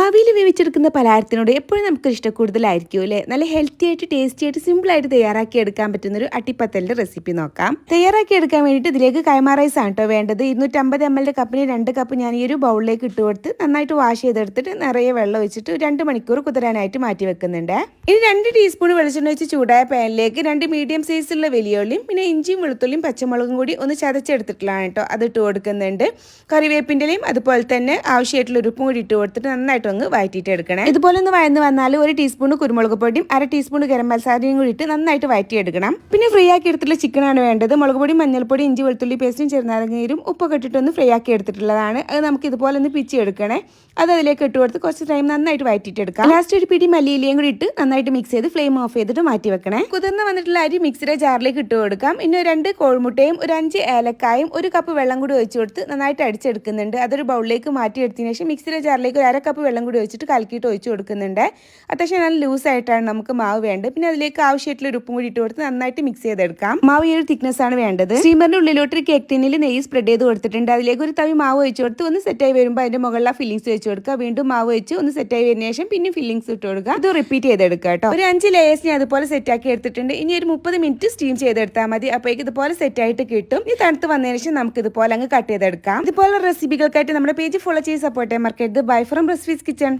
ആവിയിൽ വേവിച്ചെടുക്കുന്ന പലഹാരത്തിനോട് എപ്പോഴും നമുക്ക് ഇഷ്ടം കൂടുതലായിരിക്കും അല്ലേ? നല്ല ഹെൽത്തി ആയിട്ട് ടേസ്റ്റി ആയിട്ട് സിമ്പിൾ ആയിട്ട് തയ്യാറാക്കി എടുക്കാൻ പറ്റുന്ന ഒരു അട്ടിപ്പത്തലിന്റെ റെസിപ്പി നോക്കാം. തയ്യാറാക്കി എടുക്കാൻ വേണ്ടിയിട്ട് ഇതിലേക്ക് കൈമാ റൈസ് ആണ് കേട്ടോ വേണ്ടത്. ഇരുന്നൂറ്റമ്പത് എം എല്ലിന്റെ കപ്പിന് രണ്ട് കപ്പ് ഞാൻ ഈ ഒരു ബൗളിലേക്ക് ഇട്ട് കൊടുത്ത് നന്നായിട്ട് വാഷ് ചെയ്തെടുത്തിട്ട് നിറയെ വെള്ളം ഒഴിച്ചിട്ട് രണ്ട് മണിക്കൂർ കുതിരാനായിട്ട് മാറ്റി വെക്കുന്നുണ്ട്. ഇനി രണ്ട് ടീസ്പൂൺ വെളിച്ചെണ്ണ വെച്ച് ചൂടായ പാനിലേക്ക് രണ്ട് മീഡിയം സൈസുള്ള വലിയുള്ളിയും പിന്നെ ഇഞ്ചിയും വെളുത്തുള്ളിയും പച്ചമുളകും കൂടി ഒന്ന് ചതച്ചെടുത്തിട്ടുള്ളതാണ് കേട്ടോ അത് ഇട്ട് കൊടുക്കുന്നുണ്ട്. കറിവേപ്പിന്റെയും അതുപോലെ തന്നെ ആവശ്യമായിട്ടുള്ള ഉപ്പും കൂടി ഇട്ട് കൊടുത്തിട്ട് നന്നായിട്ട് ഒന്ന് വഴറ്റിയിട്ട് എടുക്കണേ ഇതുപോലെ ഒന്ന് വഴന്ന് വന്നാൽ ഒരു ടീസ്പൂൺ കുരുമുളക് പൊടിയും അര ടീസ്പൂൺ ഗരം മസാലയും കൂടി ഇട്ട് നന്നായിട്ട് വഴറ്റിയെടുക്കണം പിന്നെ ഫ്രീ ആക്കി എടുത്തിട്ടുള്ള ചിക്കനാണ് വേണ്ടത്. മുളക് പൊടി മഞ്ഞൾപ്പൊടി ഇഞ്ചി വെളുത്തുള്ളി പേസ്റ്റും ചെറുനാരങ്ങീരും ഉപ്പൊക്കെ ഇട്ടിട്ട് ഒന്ന് ഫ്രൈ ആക്കി എടുത്തിട്ടുള്ളതാണ്. അത് നമുക്ക് ഇതുപോലെ ഒന്ന് പിച്ചി എടുക്കണേ അത് അതിലേക്ക് ഇട്ട് കൊടുത്ത് കുറച്ച് ടൈം നന്നായിട്ട് വഴറ്റിയിട്ട് എടുക്കാം ലാസ്റ്റ് ഒരു പിടി മല്ലിയിലയും കൂടി ഇട്ട് നന്നായിട്ട് മിക്സ് ചെയ്ത് ഫ്ലെയിം ഓഫ് ചെയ്തിട്ട് മാറ്റി വെക്കണേ. കുതിർന്ന് വന്നിട്ടുള്ള അരി മിക്സിയുടെ ജാറിലേക്ക് ഇട്ട് കൊടുക്കാം. ഇനി രണ്ട് കോഴിമുട്ടയും ഒരു അഞ്ച് ഏലക്കായും ഒരു കപ്പ് വെള്ളം കൂടി ഒഴിച്ചു കൊടുത്ത് നന്നായിട്ട് അടിച്ചെടുക്കുന്നുണ്ട്. അതൊരു ബൗളിലേക്ക് മാറ്റി ശേഷം മിക്സിയുടെ ജാറിലേക്ക് ഒരു അര കപ്പ് വെള്ളം കൂടി ഒഴിച്ചിട്ട് കലക്കിയിട്ട് ഒഴിച്ച് കൊടുക്കുന്നുണ്ട്. അത്യാവശ്യം നല്ല ലൂസായിട്ടാണ് നമുക്ക് മാവ് വേണ്ടത്. പിന്നെ അതിലേക്ക് ആവശ്യമായിട്ടുള്ള ഉപ്പും കൂടി ഇട്ട് കൊടുത്ത് നന്നായിട്ട് മിക്സ് ചെയ്തെടുക്കാം. മാവ് ഈ ഒരു തിക്നെസ് ആണ് വേണ്ടത്. സ്റ്റീമറിന്റെ ഉള്ളിലോട്ട് ഒരു കേക്ക് ടിന്നിൽ നെയ്യ് സ്പ്രെഡ് ചെയ്ത് കൊടുത്തിട്ടുണ്ട്. അതിലേക്ക് ഒരു തവി മാവ് ഒഴിച്ച് കൊടുത്ത് ഒന്ന് സെറ്റായി വരുമ്പോൾ അതിന്റെ മുകളിൽ ആ ഫില്ലിങ്സ് വെച്ച് കൊടുക്കുക. വീണ്ടും മാവ് വെച്ച് ഒന്ന് സെറ്റായി വരുന്ന ശേഷം പിന്നെ ഫില്ലിങ്സ് ഇട്ട് കൊടുക്കുക. അത് റിപ്പീറ്റ് ചെയ്തെടുക്കുക കേട്ടോ. ഒരു അഞ്ച് ലേയേഴ്സ് ഞാൻ അതുപോലെ സെറ്റാക്കി എടുത്തിട്ടുണ്ട്. ഇനി ഒരു മുപ്പത് മിനിറ്റ് സ്റ്റീം ചെയ്തെടുത്താൽ മതി. അപ്പോഴേക്ക് ഇതുപോലെ സെറ്റ് ആയിട്ട് കിട്ടും. ഈ തണുത്ത് വന്നതിന് ശേഷം നമുക്ക് ഇതുപോലെ അങ്ങ് കട്ട് ചെയ്തെടുക്കാം. ഇതുപോലെ റെസിപ്പികൾക്കായിട്ട് നമ്മുടെ പേജ് ഫോളോ ചെയ്ത് സപ്പോർട്ട് ചെയ്യാൻ മറക്കരുത്. Bye from recipes kitchen